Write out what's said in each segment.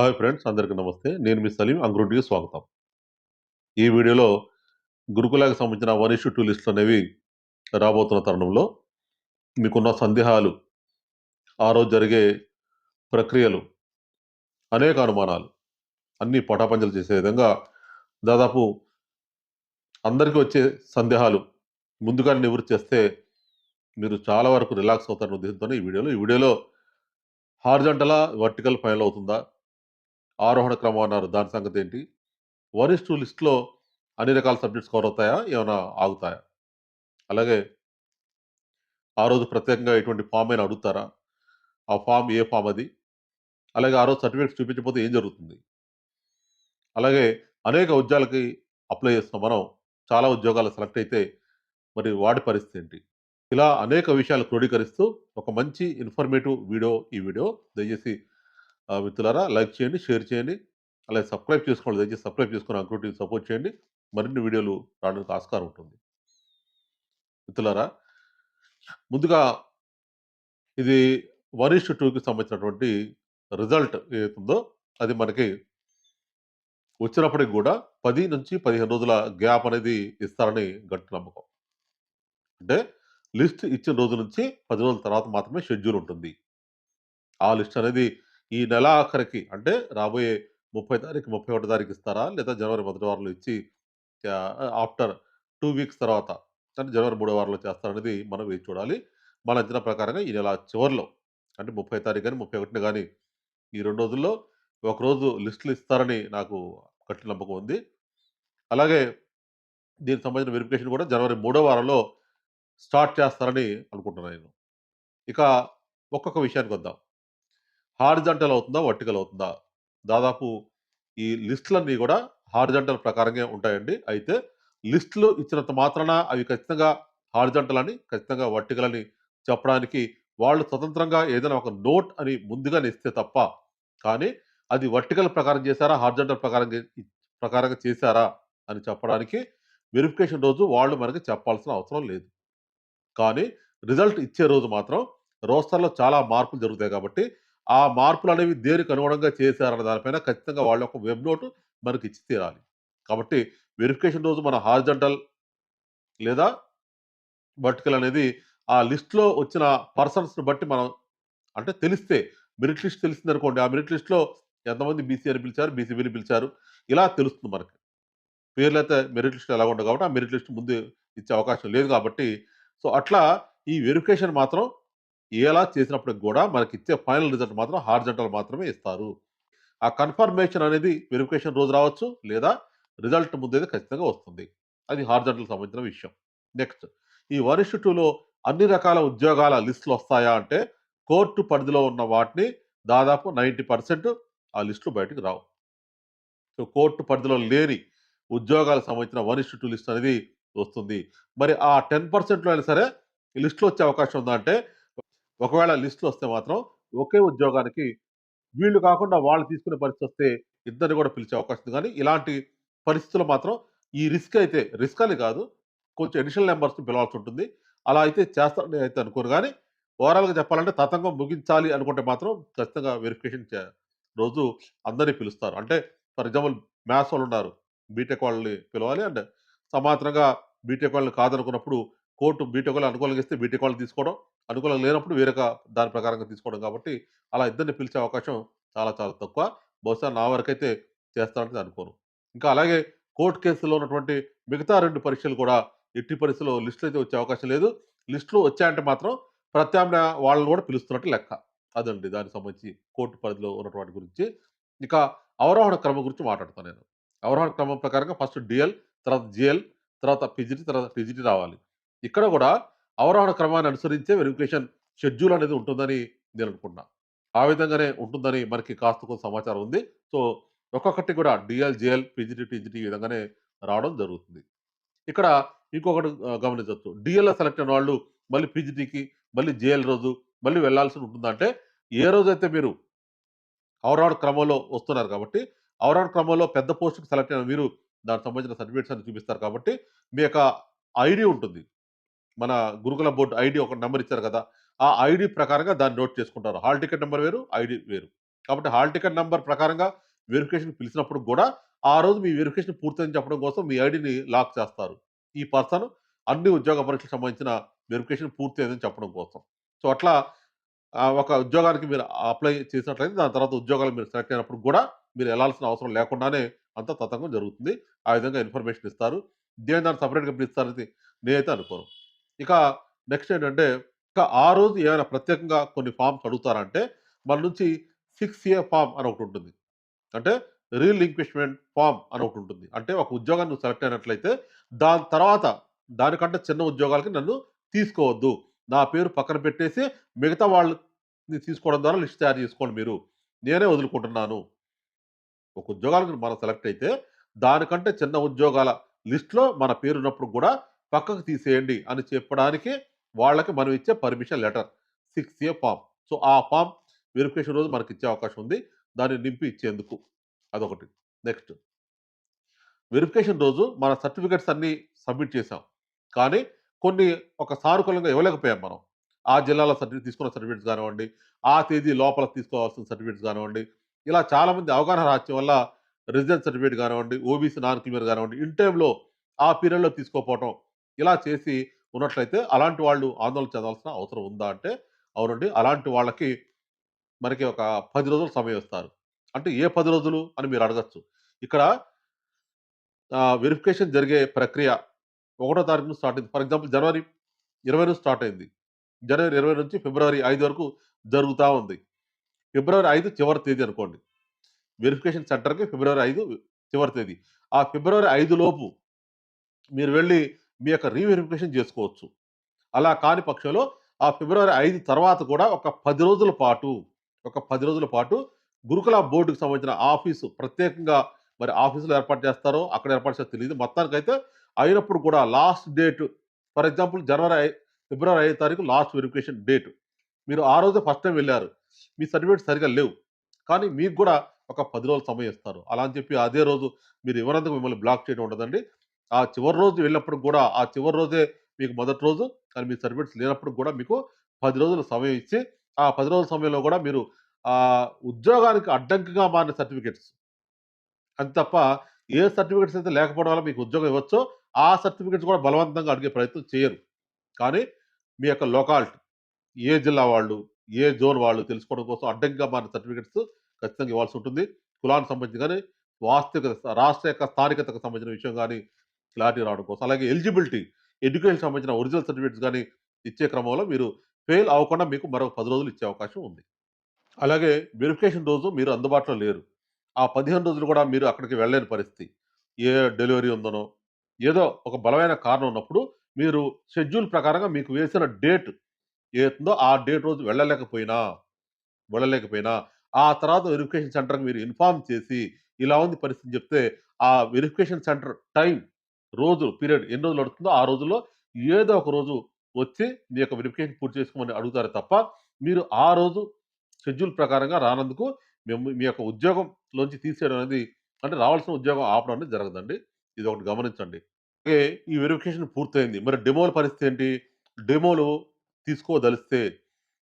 Hi friends అందరికీ నమస్తే. నేను మీ సలీం అంగ్రూడ్కి స్వాగతం. ఈ వీడియోలో గురుకులాకి సంబంధించిన వన్ ఇష్యూ టూ లిస్టులు అనేవి రాబోతున్న తరుణంలో మీకున్న సందేహాలు ఆ రోజు జరిగే ప్రక్రియలు అనేక అనుమానాలు అన్నీ పటాపంచలు చేసే విధంగా దాదాపు అందరికీ వచ్చే సందేహాలు ముందుగానే నివృత్తి చేస్తే మీరు చాలా వరకు రిలాక్స్ అవుతారని ఉద్దేశంతో ఈ వీడియోలో. ఈ వీడియోలో హార్జంటలా వర్టికల్ ఫైనల్ అవుతుందా? ఆరోహణ క్రమం అన్నారు. దాని సంగతి ఏంటి వన్ ఇస్ టూ లిస్ట్లో అన్ని రకాల సబ్జెక్ట్స్ కవర్ అవుతాయా? ఏమైనా ఆగుతాయా? అలాగే ఆ రోజు ప్రత్యేకంగా ఎటువంటి ఫామ్ అయినా అడుగుతారా? ఆ ఫామ్ ఏ ఫామ్ అది? అలాగే ఆ రోజు సర్టిఫికేట్స్ చూపించకపోతే ఏం జరుగుతుంది? అలాగే అనేక ఉద్యోగాలకి అప్లై చేస్తున్నాం మనం చాలా ఉద్యోగాలు సెలెక్ట్ అయితే మరి వాటి పరిస్థితి ఏంటి? ఇలా అనేక విషయాలు క్రోడీకరిస్తూ ఒక మంచి ఇన్ఫర్మేటివ్ వీడియో ఈ వీడియో దయచేసి మిత్రులారా లైక్ చేయండి షేర్ చేయండి. అలాగే సబ్స్క్రైబ్ చేసుకోండి. దయచేసి సబ్స్క్రైబ్ చేసుకుని అంకుటీని సపోర్ట్ చేయండి. మరిన్ని వీడియోలు రావడానికి ఆస్కారం ఉంటుంది. మిత్రులారా ముందుగా ఇది వన్ ఇష్యూ టూకి సంబంధించినటువంటి రిజల్ట్ ఏదైతుందో అది మనకి వచ్చినప్పటికి కూడా పది నుంచి పదిహేను రోజుల గ్యాప్ అనేది ఇస్తారని గట్టి నమ్మకం. అంటే లిస్ట్ ఇచ్చిన రోజు నుంచి పది రోజుల తర్వాత మాత్రమే షెడ్యూల్ ఉంటుంది. ఆ లిస్ట్ అనేది ఈ నెల ఆఖరికి అంటే రాబోయే ముప్పై తారీఖు ముప్పై ఒకటి తారీఖు ఇస్తారా? లేదా జనవరి మొదటి వారంలో ఇచ్చి ఆఫ్టర్ టూ వీక్స్ తర్వాత అంటే జనవరి మూడో వారంలో చేస్తారనేది మనం వేచి చూడాలి. మన అంచనా ప్రకారంగా ఈ నెల చివరిలో అంటే ముప్పై తారీఖు కానీ ముప్పై ఒకటిని కానీ ఈ రెండు రోజుల్లో ఒకరోజు లిస్టులు ఇస్తారని నాకు గట్టి నమ్మకం ఉంది. అలాగే దీనికి సంబంధించిన వెరిఫికేషన్ కూడా జనవరి మూడో వారంలో స్టార్ట్ చేస్తారని అనుకుంటున్నాను నేను. ఇక ఒక్కొక్క విషయానికి వద్దాం. హారిజంటల్ అవుతుందా వర్టికల్ అవుతుందా? దాదాపు ఈ లిస్టులన్నీ కూడా హార్జంటల్ ప్రకారంగా ఉంటాయండి. అయితే లిస్టులు ఇచ్చినంత మాత్రాన అవి ఖచ్చితంగా హార్జంటల్ అని ఖచ్చితంగా వర్టికల్ అని చెప్పడానికి వాళ్ళు స్వతంత్రంగా ఏదైనా ఒక నోట్ అని ముందుగా ఇస్తే తప్ప కానీ అది వర్టికల్ ప్రకారం చేశారా హార్జంటల్ ప్రకారం చే- ప్రకారంగా చేశారా అని చెప్పడానికి వెరిఫికేషన్ రోజు వాళ్ళు మనకి చెప్పాల్సిన అవసరం లేదు. కానీ రిజల్ట్ ఇచ్చే రోజు మాత్రం రోస్టర్లో చాలా మార్పులు జరుగుతాయి కాబట్టి ఆ మార్పులు అనేవి దేనికి అనుగుణంగా చేశారన్న దానిపైన ఖచ్చితంగా వాళ్ళ యొక్క వెబ్ నోట్ మనకి ఇచ్చి తీరాలి. కాబట్టి వెరిఫికేషన్ రోజు మన హార్జంటల్ లేదా వర్టికల్ అనేది ఆ లిస్ట్లో వచ్చిన పర్సన్స్ని బట్టి మనం అంటే తెలిస్తే మెరిట్ లిస్ట్ తెలిసింది అనుకోండి ఆ మెరిట్ లిస్ట్లో ఎంతమంది బీసీ అని పిలిచారు బీసీబీని పిలిచారు ఇలా తెలుస్తుంది మనకి. పేర్లు అయితే మెరిట్ లిస్ట్ ఎలా ఉండవు కాబట్టి ఆ మెరిట్ లిస్ట్ ముందు ఇచ్చే అవకాశం లేదు కాబట్టి సో అట్లా ఈ వెరిఫికేషన్ మాత్రం ఎలా చేసినప్పటికి కూడా మనకి ఇచ్చే ఫైనల్ రిజల్ట్ మాత్రం హార్జెంటల్ మాత్రమే ఇస్తారు. ఆ కన్ఫర్మేషన్ అనేది వెరిఫికేషన్ రోజు రావచ్చు లేదా రిజల్ట్ ముందేది ఖచ్చితంగా వస్తుంది. అది హార్జెంటల్ సంబంధించిన విషయం. నెక్స్ట్ ఈ వన్ ఇష్యూ టూలో అన్ని రకాల ఉద్యోగాల లిస్టులు వస్తాయా అంటే కోర్టు పరిధిలో ఉన్న వాటిని దాదాపు నైంటీ పర్సెంట్ ఆ లిస్టులు బయటకు రావు. సో కోర్టు పరిధిలో లేని ఉద్యోగాలకు సంబంధించిన వన్ ఇష్యూ టూ లిస్ట్ అనేది వస్తుంది. మరి ఆ టెన్ పర్సెంట్లో అయినా సరే లిస్టులో వచ్చే అవకాశం ఉందంటే అంటే ఒకవేళ లిస్టులు వస్తే మాత్రం ఒకే ఉద్యోగానికి వీళ్ళు కాకుండా వాళ్ళు తీసుకునే పరిస్థితి వస్తే ఇద్దరిని కూడా పిలిచే అవకాశం ఉంది. కానీ ఇలాంటి పరిస్థితులు మాత్రం ఈ రిస్క్ అయితే రిస్క్ అని కాదు. కొంచెం అడిషనల్ నెంబర్స్ని పిలవాల్సి ఉంటుంది. అలా అయితే చేస్తారని అయితే అనుకోరు కానీ ఓవరాల్గా చెప్పాలంటే తతంగం ముగించాలి అనుకుంటే మాత్రం ఖచ్చితంగా వెరిఫికేషన్ చే రోజు అందరినీ పిలుస్తారు. అంటే ఫర్ ఎగ్జాంపుల్ మ్యాథ్స్ వాళ్ళు ఉన్నారు. బీటెక్ వాళ్ళని పిలవాలి అండ్ సమాంతరంగా బీటెక్ వాళ్ళని కాదనుకున్నప్పుడు కోర్టు బీటెక్ వాళ్ళు అనుకూలంగా ఇస్తే బీటెక్ వాళ్ళని తీసుకోవడం. అనుకూలంగా లేనప్పుడు వేరొక దాని ప్రకారంగా తీసుకోవడం కాబట్టి అలా ఇద్దరిని పిలిచే అవకాశం చాలా చాలా తక్కువ. బహుశా నా వరకైతే చేస్తారని అనుకోను. ఇంకా అలాగే కోర్టు కేసులో ఉన్నటువంటి మిగతా రెండు పరీక్షలు కూడా ఎట్టి పరిస్థితుల్లో లిస్టులు అయితే వచ్చే అవకాశం లేదు. లిస్టులు వచ్చాయంటే మాత్రం ప్రత్యామ్నాయ వాళ్ళని కూడా పిలుస్తున్నట్టు లెక్క. అదండి దానికి సంబంధించి కోర్టు పరిధిలో ఉన్నటువంటి గురించి. ఇక అవరోహణ క్రమం గురించి మాట్లాడతాను నేను. అవరోహణ క్రమం ప్రకారంగా ఫస్ట్ డిఎల్ తర్వాత జిఎల్ తర్వాత పిజిటి తర్వాత టీజిటి రావాలి. ఇక్కడ కూడా అవరోహణ క్రమాన్ని అనుసరించే వెరిఫికేషన్ షెడ్యూల్ అనేది ఉంటుందని నేను అనుకున్నా ఆ విధంగానే ఉంటుందని మనకి కాస్త కొంత సమాచారం ఉంది. సో ఒక్కొక్కటి కూడా డిఎల్ జేఎల్ పిజిటి టీజిటి ఈ విధంగానే రావడం జరుగుతుంది. ఇక్కడ ఇంకొకటి గమనించవచ్చు. డిఎల్ సెలెక్ట్ అయిన వాళ్ళు మళ్ళీ పీజీటీకి మళ్ళీ జేఎల్ రోజు మళ్ళీ వెళ్ళాల్సి ఉంటుందంటే ఏ రోజైతే మీరు అవరాడ్ క్రమంలో వస్తున్నారు కాబట్టి అవరాడ్ క్రమంలో పెద్ద పోస్టుకి సెలెక్ట్ అయిన మీరు దానికి సంబంధించిన సర్టిఫికేట్స్ అని చూపిస్తారు కాబట్టి మీ యొక్క ఐడి ఉంటుంది. మన గురుకుల బోర్డు ఐడి ఒక నెంబర్ ఇచ్చారు కదా ఆ ఐడి ప్రకారంగా దాన్ని నోట్ చేసుకుంటారు. హాల్ టికెట్ నెంబర్ వేరు ఐడి వేరు. కాబట్టి హాల్ టికెట్ నెంబర్ ప్రకారంగా వెరిఫికేషన్ పిలిచినప్పుడు కూడా ఆ రోజు మీ వెరిఫికేషన్ పూర్తయింది చెప్పడం కోసం మీ ఐడిని లాక్ చేస్తారు. ఈ పర్సన్ అన్ని ఉద్యోగ పరీక్షలకు సంబంధించిన వెరిఫికేషన్ పూర్తయిందని చెప్పడం కోసం. సో అట్లా ఒక ఉద్యోగానికి మీరు అప్లై చేసినట్లయితే దాని తర్వాత ఉద్యోగాలు మీరు సెలెక్ట్ అయినప్పుడు కూడా మీరు వెళ్ళాల్సిన అవసరం లేకుండానే అంత తతంగం జరుగుతుంది. ఆ విధంగా ఇన్ఫర్మేషన్ ఇస్తారు. దేని దాన్ని సపరేట్గా పిలుస్తారని నేనైతే అనుకోను. ఇక నెక్స్ట్ ఏంటంటే ఇక ఆ రోజు ఏమైనా ప్రత్యేకంగా కొన్ని ఫామ్స్ అడుగుతారంటే మన నుంచి సిక్స్ ఏ ఫామ్ అని ఒకటి ఉంటుంది. అంటే రీలింక్విష్మెంట్ ఫామ్ అని ఒకటి ఉంటుంది. అంటే ఒక ఉద్యోగాన్ని నువ్వు సెలెక్ట్ అయినట్లయితే దాని తర్వాత దానికంటే చిన్న ఉద్యోగాలకి నన్ను తీసుకోవద్దు. నా పేరు పక్కన పెట్టేసి మిగతా వాళ్ళని తీసుకోవడం ద్వారా లిస్ట్ తయారు చేసుకోండి మీరు. నేనే వదులుకుంటున్నాను. ఒక ఉద్యోగాలకు మనం సెలెక్ట్ అయితే దానికంటే చిన్న ఉద్యోగాల లిస్ట్లో మన పేరు ఉన్నప్పుడు కూడా పక్కకు తీసేయండి అని చెప్పడానికి వాళ్ళకి మనం ఇచ్చే permission letter six A form so ఆ ఫామ్ వెరిఫికేషన్ రోజు మనకి ఇచ్చే అవకాశం ఉంది. దాన్ని నింపి ఇచ్చేందుకు. అదొకటి. నెక్స్ట్ వెరిఫికేషన్ రోజు మన సర్టిఫికెట్స్ అన్నీ సబ్మిట్ చేసాం కానీ కొన్ని ఒక సానుకూలంగా ఇవ్వలేకపోయాం మనం. ఆ జిల్లాలో సర్టిఫికేట్ తీసుకున్న సర్టిఫికేట్స్ కానివ్వండి ఆ తేదీ లోపల తీసుకోవాల్సిన సర్టిఫికేట్స్ కానివ్వండి ఇలా చాలామంది అవగాహన రాజ్యం వల్ల రెసిడెన్స్ సర్టిఫికేట్ కానివ్వండి ఓబీసీ నాన్ క్లియర్ కానివ్వండి ఇన్ టైంలో ఆ పీరియడ్లో తీసుకోపోవటం ఇలా చేసి ఉన్నట్లయితే అలాంటి వాళ్ళు ఆందోళన చెందాల్సిన అవసరం ఉందా అంటే అవునండి. అలాంటి వాళ్ళకి మనకి ఒక పది రోజులు సమయం ఇస్తారు. అంటే ఏ పది రోజులు అని మీరు అడగచ్చు. ఇక్కడ వెరిఫికేషన్ జరిగే ప్రక్రియ ఒకటో తారీఖు స్టార్ట్ అయింది. ఫర్ ఎగ్జాంపుల్ జనవరి ఇరవై నుంచి స్టార్ట్ అయింది. జనవరి ఇరవై నుంచి ఫిబ్రవరి ఐదు వరకు జరుగుతూ ఉంది. ఫిబ్రవరి ఐదు చివరి తేదీ అనుకోండి. వెరిఫికేషన్ సెంటర్కి ఫిబ్రవరి ఐదు చివరి తేదీ. ఆ ఫిబ్రవరి ఐదు లోపు మీరు వెళ్ళి మీ యొక్క రీవెరిఫికేషన్ చేసుకోవచ్చు. అలా కాని పక్షంలో ఆ ఫిబ్రవరి ఐదు తర్వాత కూడా ఒక పది రోజుల పాటు ఒక పది రోజుల పాటు గురుకుల బోర్డుకు సంబంధించిన ఆఫీసు ప్రత్యేకంగా మరి ఆఫీసులో ఏర్పాటు చేస్తారో అక్కడ ఏర్పాటు చేస్తారో తెలియదు. మొత్తానికైతే అయినప్పుడు కూడా లాస్ట్ డేట్ ఫర్ ఎగ్జాంపుల్ జనవరి ఫిబ్రవరి ఐదు తారీఖు లాస్ట్ వెరిఫికేషన్ డేట్. మీరు ఆ రోజే ఫస్ట్ టైం వెళ్ళారు. మీ సర్టిఫికేట్ సరిగా లేవు. కానీ మీకు కూడా ఒక పది రోజులు సమయం ఇస్తారు. అలా అని చెప్పి అదే రోజు మీరు ఎవరందుకు మిమ్మల్ని బ్లాక్ చేయడం ఉండదండి. ఆ చివరి రోజు వెళ్ళినప్పుడు కూడా ఆ చివరి రోజే మీకు మొదటి రోజు కానీ మీ సర్టిఫికేట్స్ లేనప్పుడు కూడా మీకు పది రోజుల సమయం ఇచ్చి ఆ పది రోజుల సమయంలో కూడా మీరు ఆ ఉద్యోగానికి అడ్డంకిగా మారిన సర్టిఫికేట్స్. అంతే తప్ప ఏ సర్టిఫికేట్స్ అయితే లేకపోవడం వల్ల మీకు ఉద్యోగం ఇవ్వచ్చో ఆ సర్టిఫికేట్స్ కూడా బలవంతంగా అడిగే ప్రయత్నం చేయరు. కానీ మీ యొక్క లోకాలిటీ ఏ జిల్లా వాళ్ళు ఏ జోన్ వాళ్ళు తెలుసుకోవడం కోసం అడ్డంకిగా మారిన సర్టిఫికేట్స్ ఖచ్చితంగా ఇవ్వాల్సి ఉంటుంది. కులానికి సంబంధించి కానీ వాస్తవికత రాష్ట్ర యొక్క స్థానికతకు సంబంధించిన విషయం కానీ క్లారిటీ రావడం కోసం. అలాగే ఎలిజిబిలిటీ ఎడ్యుకేషన్ సంబంధించిన ఒరిజినల్ సర్టిఫికేట్స్ కానీ ఇచ్చే క్రమంలో మీరు ఫెయిల్ అవ్వకుండా మీకు మరొక పది రోజులు ఇచ్చే అవకాశం ఉంది. అలాగే వెరిఫికేషన్ రోజు మీరు అందుబాటులో లేరు. ఆ పదిహేను రోజులు కూడా మీరు అక్కడికి వెళ్ళలేని పరిస్థితి. ఏ డెలివరీ ఉందనో ఏదో ఒక బలమైన కారణం ఉన్నప్పుడు మీరు షెడ్యూల్ ప్రకారంగా మీకు వేసిన డేట్ ఏతుందో ఆ డేట్ రోజు వెళ్ళలేకపోయినా వెళ్ళలేకపోయినా ఆ తర్వాత వెరిఫికేషన్ సెంటర్కి మీరు ఇన్ఫార్మ్ చేసి ఇలా ఉంది పరిస్థితి చెప్తే ఆ వెరిఫికేషన్ సెంటర్ టైం రోజు పీరియడ్ ఎన్ని రోజులు పడుతుందో ఆ రోజుల్లో ఏదో ఒక రోజు వచ్చి మీ యొక్క వెరిఫికేషన్ పూర్తి చేసుకోమని అడుగుతారు తప్ప మీరు ఆ రోజు షెడ్యూల్ ప్రకారంగా రానందుకు మేము మీ యొక్క ఉద్యోగంలోంచి తీసేయడం అనేది అంటే రావాల్సిన ఉద్యోగం ఆపడం అనేది జరగదండి. ఇది ఒకటి గమనించండి. అలాగే ఈ వెరిఫికేషన్ పూర్తయింది. మరి డెమోల పరిస్థితి ఏంటి? డెమోలు తీసుకోదలిస్తే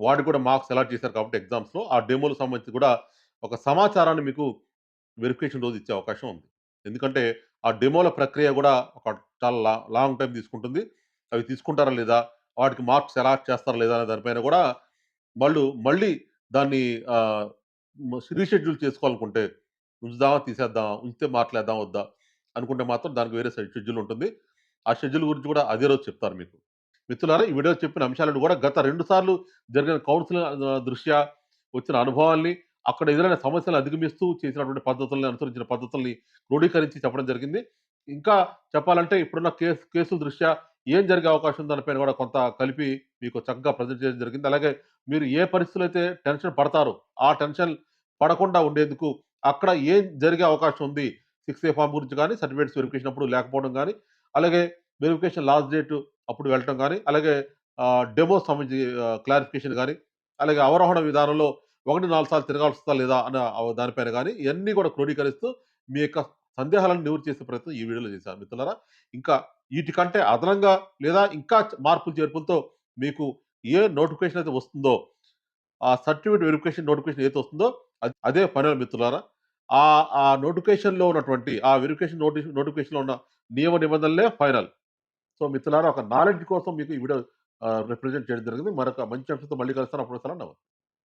వాటి కూడా మార్క్స్ అలాట్ చేశారు కాబట్టి ఎగ్జామ్స్లో ఆ డెమోలకు సంబంధించి కూడా ఒక సమాచారాన్ని మీకు వెరిఫికేషన్ రోజు ఇచ్చే అవకాశం ఉంది. ఎందుకంటే ఆ డెమోల ప్రక్రియ కూడా ఒక చాలా లా లాంగ్ టైం తీసుకుంటుంది. అవి తీసుకుంటారా లేదా? వాటికి మార్క్స్ అలాట్ చేస్తారా లేదా అనే దానిపైన కూడా వాళ్ళు మళ్ళీ దాన్ని రీషెడ్యూల్ చేసుకోవాలనుకుంటే ఉంచుదామా తీసేద్దామా ఉంచితే మాట్లాడదాం వద్దా అనుకుంటే మాత్రం దానికి వేరే షెడ్యూల్ ఉంటుంది. ఆ షెడ్యూల్ గురించి కూడా అదే రోజు చెప్తారు మీకు. మిత్రులారా ఈ వీడియో చెప్పిన అంశాలను కూడా గత రెండు సార్లు జరిగిన కౌన్సిలింగ్ దృష్ట్యా వచ్చిన అనుభవాల్ని అక్కడ ఎదురైన సమస్యలను అధిగమిస్తూ చేసినటువంటి పద్ధతుల్ని అనుసరించిన పద్ధతుల్ని క్రోడీకరించి చెప్పడం జరిగింది. ఇంకా చెప్పాలంటే ఇప్పుడున్న కేసు కేసుల దృష్ట్యా ఏం జరిగే అవకాశం ఉంది దానిపైన కూడా కొంత కలిపి మీకు చక్కగా ప్రజెంట్ చేయడం జరిగింది. అలాగే మీరు ఏ పరిస్థితులు అయితే టెన్షన్ పడతారో ఆ టెన్షన్ పడకుండా ఉండేందుకు అక్కడ ఏం జరిగే అవకాశం ఉంది? సిక్స్ ఏ ఫామ్ గురించి కానీ సర్టిఫికేట్స్ వెరిఫికేషన్ అప్పుడు లేకపోవడం కానీ అలాగే వెరిఫికేషన్ లాస్ట్ డేట్ అప్పుడు వెళ్ళటం కానీ అలాగే డెమో సంబంధించి క్లారిఫికేషన్ కానీ అలాగే అవరోహణ విధానంలో ఒకటి నాలుగు సార్లు తిరగాల్సి వస్తా లేదా అన్న దానిపైన కానీ ఇవన్నీ కూడా క్రోడీకరిస్తూ మీ యొక్క సందేహాలను నివృత్తి చేసే ప్రయత్నం ఈ వీడియోలో చేశాను మిత్రులారా ఇంకా వీటికంటే అదనంగా లేదా ఇంకా మార్పులు చేర్పులతో మీకు ఏ నోటిఫికేషన్ అయితే వస్తుందో ఆ సర్టిఫికేట్ వెరిఫికేషన్ నోటిఫికేషన్ ఏదైతే వస్తుందో అదే ఫైనల్ మిత్రులారా. ఆ ఆ నోటిఫికేషన్‌లో ఉన్నటువంటి ఆ వెరిఫికేషన్ నోటిఫి నోటిఫికేషన్‌లో ఉన్న నియమ నిబంధనలే ఫైనల్. సో, మిత్రులారా ఒక నాలెడ్జ్ కోసం మీకు ఈ వీడియో రిప్రజెంట్ చేయడం జరిగింది. మరొక మంచి అంశంతో మళ్ళీ కలుస్తాను. అప్పుడు వరకు నమస్తే.